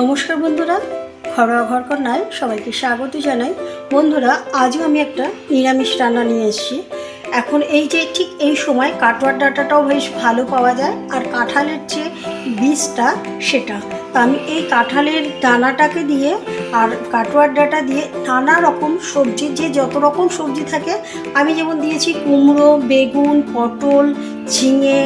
নমস্কার বন্ধুরা, ঘরোয়া ঘরকন্যায় সবাইকে স্বাগত জানাই। বন্ধুরা, আজও আমি একটা নিরামিষ রান্না নিয়ে এসেছি। এখন এই যে ঠিক এই সময় কাটোয়ার ডাঁটাটাও বেশ ভালো পাওয়া যায়, আর কাঁঠালের যে বীজটা সেটা। তা আমি এই কাঁঠালের দানাটাকে দিয়ে আর কাটোয়ার ডাঁটা দিয়ে নানা রকম সবজি, যে যত রকম সবজি থাকে, আমি যেমন দিয়েছি কুমড়ো, বেগুন, পটল, ঝিঙে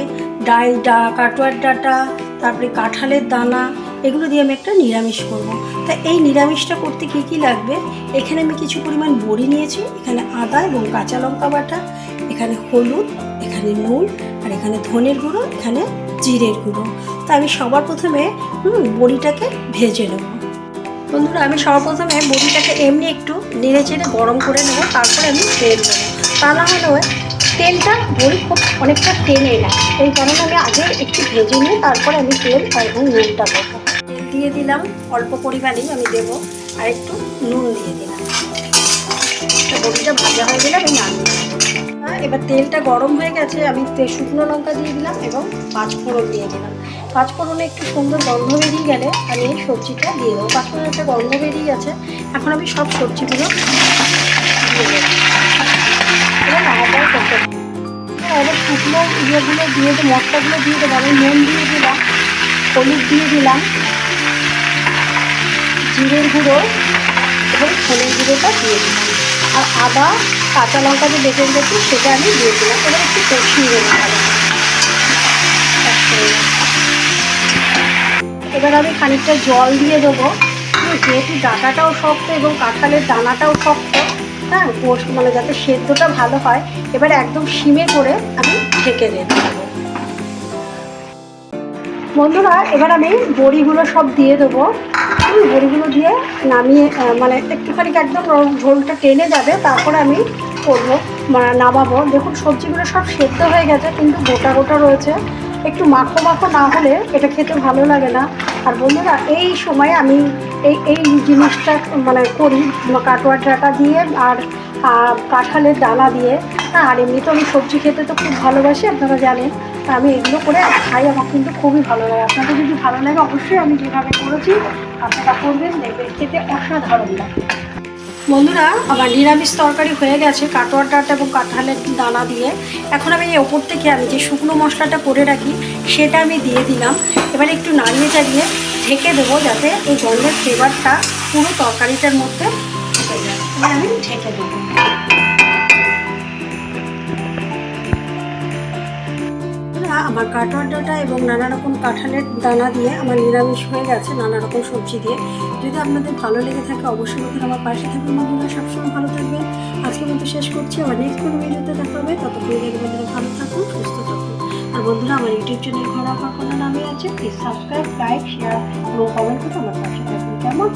ডাই ডা কাটোয়ার ডাঁটা, তারপরে কাঁঠালের দানা এগুলো দিয়ে আমি একটা নিরামিষ করব। তা এই নিরামিষটা করতে কী কী লাগবে? এখানে আমি কিছু পরিমাণ বড়ি নিয়েছি, এখানে আদা এবং কাঁচা লঙ্কা বাটা, এখানে হলুদ, এখানে নুন, আর এখানে ধনের গুঁড়ো, এখানে জিরের গুঁড়ো। তা আমি সবার প্রথমে বড়িটাকে ভেজে নেব। বন্ধুরা, আমি সবার প্রথমে বড়িটাকে এমনি একটু নেড়ে চেড়ে গরম করে নেব, তারপরে আমি তেল দেবো। তা না হলে তেলটা বড়ি খুব অনেকটা টেনে নেয় এই কারণে আমি আগে একটু ভেজে নিয়ে তারপরে আমি তেল এবং নুনটা দেবো। দিয়ে দিলাম অল্প পরিমাণেই আমি দেবো আর একটু নুন দিয়ে দিলাম। বড়িটা ভাজা হয়ে গেলে আমি হ্যাঁ, এবার তেলটা গরম হয়ে গেছে আমি শুকনো লঙ্কা দিয়ে দিলাম এবং পাঁচফোড়ন দিয়ে দিলাম। পাঁচফোড়নে একটু সুন্দর গন্ধ বেরিয়ে গেলে আমি এই সবজিটা দিয়ে দেবো। পাঁচফোড়নে একটা গন্ধ বেরিয়ে গেছে এখন আমি সব সবজিগুলো দিয়ে দেবো। এবার করতে। এবার শুকনো ইয়েগুলো দিয়ে দেবো মশলাগুলো দিয়ে দেবো আমি নুন দিয়ে দিলাম, হলুদ দিয়ে দিলাম, জিরের গুঁড়ো এবং ধনের গুঁড়োটা দিয়ে দিলাম। আর আদা, কাঁচা লঙ্কা যে বেটে রেখেছি, সেটা আমি দিয়ে দিলাম। এবার একটু কষিয়ে দেবো এবার আমি খানিকটা জল দিয়ে দেবো। যেহেতু ডাটাটাও শক্ত এবং কাঁঠালের দানাটাও শক্ত হ্যাঁ পোষ মানে যাতে সেদ্ধটা ভালো হয়, এবার একদম সিমে করে আমি ঢেকে দেবো। বন্ধুরা, এবার আমি বড়িগুলো সব দিয়ে দেবো। বড়িগুলো দিয়ে নামিয়ে মানে একটুখানি একদম ঝোলটা টেনে যাবে, তারপরে আমি করব মানে নামাবো। দেখুন, সবজিগুলো সব সেদ্ধ হয়ে গেছে, কিন্তু গোটা গোটা রয়েছে। একটু মাখো মাখো না হলে এটা খেতে ভালো লাগে না। আর বন্ধুরা, এই সময় আমি এই এই জিনিসটা মানে করি কাটোয়ার ডাটা দিয়ে আর কাঁঠালের দানা দিয়ে। হ্যাঁ আর এমনি তো আমি সবজি খেতে তো খুব ভালোবাসি, আপনারা জানেন। আমি এগুলো করে খাই, আমার কিন্তু খুবই ভালো লাগে। আপনাদের যদি ভালো লাগে, অবশ্যই আমি যেভাবে করেছি, আপনারা করবেন, দেখবেন খেতে অসাধারণ লাগে। বন্ধুরা, আমার নিরামিষ তরকারি হয়ে গেছে কাটোয়ার ডাঁটা এবং কাঁঠালের দানা দিয়ে। এখন আমি এই ওপর থেকে আমি যে শুকনো মশলাটা করে রাখি, সেটা আমি দিয়ে দিলাম। এবার একটু নাড়িয়ে চাড়িয়ে ঢেকে দেবো যাতে এই গন্ধের ফ্লেভারটা পুরো তরকারিটার মধ্যে যায়। আমি ঢেকে দেবো। আমার কাটোয়ার ডাঁটা এবং নানা রকম কাঁঠালের দানা দিয়ে আমার নিরামিষ হয়ে গেছে, নানা রকম সবজি দিয়ে। যদি আপনাদের ভালো লেগে থাকে, অবশ্যই বন্ধুরা আমার পাশে থাকবেন। বন্ধুরা, সবসময় ভালো থাকবেন। আজকের মতো শেষ করছি। আবার নেক্সট কোনো ভিডিওতে দেখা হবে। ততক্ষণ ভালো থাকুন, সুস্থ থাকুন। আর বন্ধুরা, আমার ইউটিউব চ্যানেল ঘর আমার কোনো নামে আছে। প্লিজ সাবস্ক্রাইব লাইক শেয়ার এবং কমেন্ট করে আমার পাশে থাকুন। কেমন?